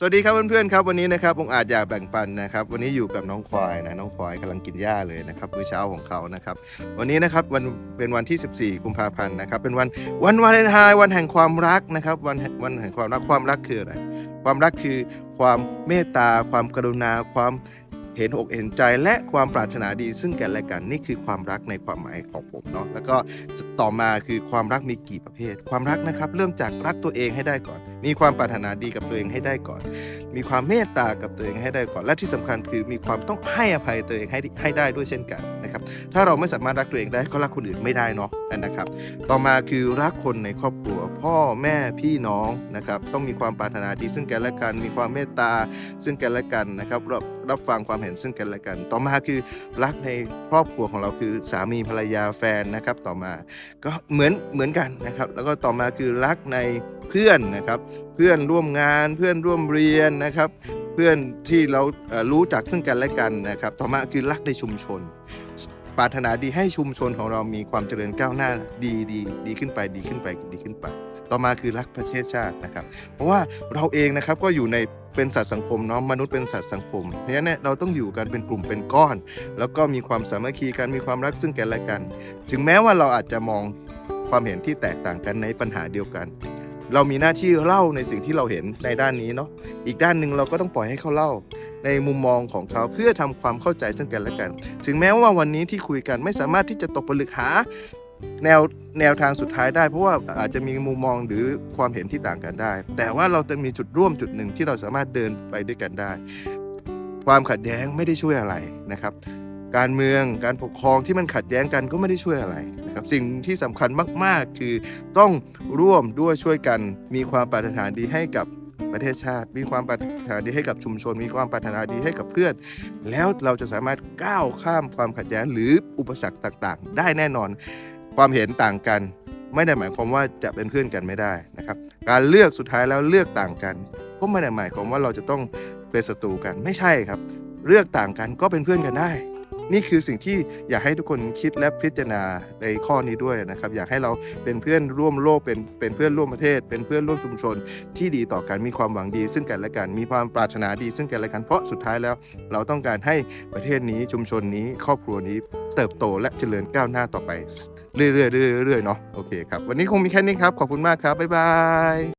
สวัสดีครับเพื่อนๆครับวันนี้นะครับองอาจอยากแบ่งปันนะครับ วันนี้อยู่กับน้องควายนะน้องควายกำลังกินหญ้าเลยนะครับมื้อเช้าของเขานะครับวันนี้นะครับวันเป็นวันที่ 14 กุมภาพันธ์นะครับเป็นวันวันวาเลนไทน์วันแห่งความรักนะครับวันวันแห่งความรักความรักคืออะไรความรักคือความเมตตา ความกรุณา ความ เห็นอกเห็นใจและความปรารถนาดี ซึ่งกันและกันนี่คือความรักในความหมายของผมเนาะแล้วก็ต่อมาคือความรักมีกี่ประเภท ความรักนะครับ เริ่มจากรักตัวเองให้ได้ก่อน มีความปรารถนาดีกับตัวเองให้ได้ก่อน มีความเมตตากับตัวเองให้ได้ก่อน และที่สำคัญคือมีความต้องให้อภัยตัวเองให้ให้ได้ด้วยเช่นกันนะครับถ้าเราไม่สามารถรักตัวเองได้ก็รักคนอื่นไม่ได้เนาะนะครับ ต่อมาคือรักคนในครอบครัว พ่อแม่พี่น้องนะครับต้องมีความปรารถนาดีซึ่งกันและกัน มีความเมตตาซึ่งกันและกันนะครับรับรับฟังความเห็นซึ่งกันและกัน ต่อมาคือรักในครอบครัวของเราคือสามีภรรยาแฟนนะครับต่อมาก็เหมือนเหมือนกันนะครับแล้วก็ต่อมาคือรักในเพื่อนนะครับ เพื่อนร่วมงานเพื่อนร่วมเรียนนะครับ เพื่อนที่เรารู้จักซึ่งกันและกันนะครับ ต่อมาคือรักในชุมชนปรารถนาดีให้ชุมชนของเรามีความเจริญก้าวหน้าดีดีดีขึ้นไปดีขึ้นไปดีขึ้นไป ต่อมาคือรักประเทศชาตินะครับ เพราะว่าเราเองนะครับก็อยู่ใน เป็นสัตว์สังคมเนาะมนุษย์เป็นสัตว์สังคมเพราะฉะนั้นเนี่ยเราต้องอยู่กันเป็นกลุ่มเป็นก้อน แล้วก็มีความสามัคคีกันมีความรักซึ่งกันและกัน ถึงแม้ว่าเราอาจจะมองความเห็นที่แตกต่างกันในปัญหาเดียวกัน เรามีหน้าที่เล่าในสิ่งที่เราเห็นในด้านนี้เนาะอีกด้านหนึ่งเราก็ต้องปล่อยให้เขาเล่า ในมุมมองของเขาเพื่อทำความเข้าใจซึ่งกันและกัน ถึงแม้ว่าวันนี้ที่คุยกันไม่สามารถที่จะตกผลึกหา แนวแนวทางสุดท้ายได้ เพราะว่าอาจจะมีมุมมองหรือความเห็นที่ต่างกันได้ แต่ว่าเราจะมีจุดร่วมจุดหนึ่งที่เราสามารถเดินไปด้วยกันได้ ความขัดแย้งไม่ได้ช่วยอะไรนะครับ การเมืองการปกครองที่มันขัดแย้งกันก็ไม่ได้ช่วยอะไรนะครับสิ่งที่สำคัญมากๆ คือต้องร่วมด้วยช่วยกันมีความปรารถนาดีให้กับประเทศชาติ มีความปรารถนาดีให้กับชุมชน มีความปรารถนาดีให้กับเพื่อน แล้วเราจะสามารถก้าวข้ามความขัดแย้งหรืออุปสรรคต่าง ๆ ได้แน่นอน ความเห็นต่างกัน ไม่ได้หมายความว่าจะเป็นเพื่อนกันไม่ได้นะครับ การเลือกสุดท้ายแล้วเลือกต่างกัน ก็ไม่ได้หมายความว่าเราจะต้องเป็นศัตรูกันไม่ใช่ครับ เลือกต่างกันก็เป็นเพื่อนกันได้ นี่คือสิ่งที่อยากให้ทุกคนคิดและพิจารณาในข้อนี้ด้วยนะครับ อยากให้เราเป็นเพื่อนร่วมโลกเป็นเป็นเพื่อนร่วมประเทศ เป็นเพื่อนร่วมชุมชน ที่ดีต่อกันมีความหวังดี ซึ่งกันและกันมีความปรารถนาดี ซึ่งกันและกันเพราะสุดท้ายแล้ว เราต้องการให้ประเทศนี้ชุมชนนี้ครอบครัวนี้เติบโตและเจริญก้าวหน้าต่อไปเรื่อยๆเรื่อยๆเนาะโอเคครับวันนี้คงมีแค่นี้ครับขอบคุณมากครับบ๊ายบาย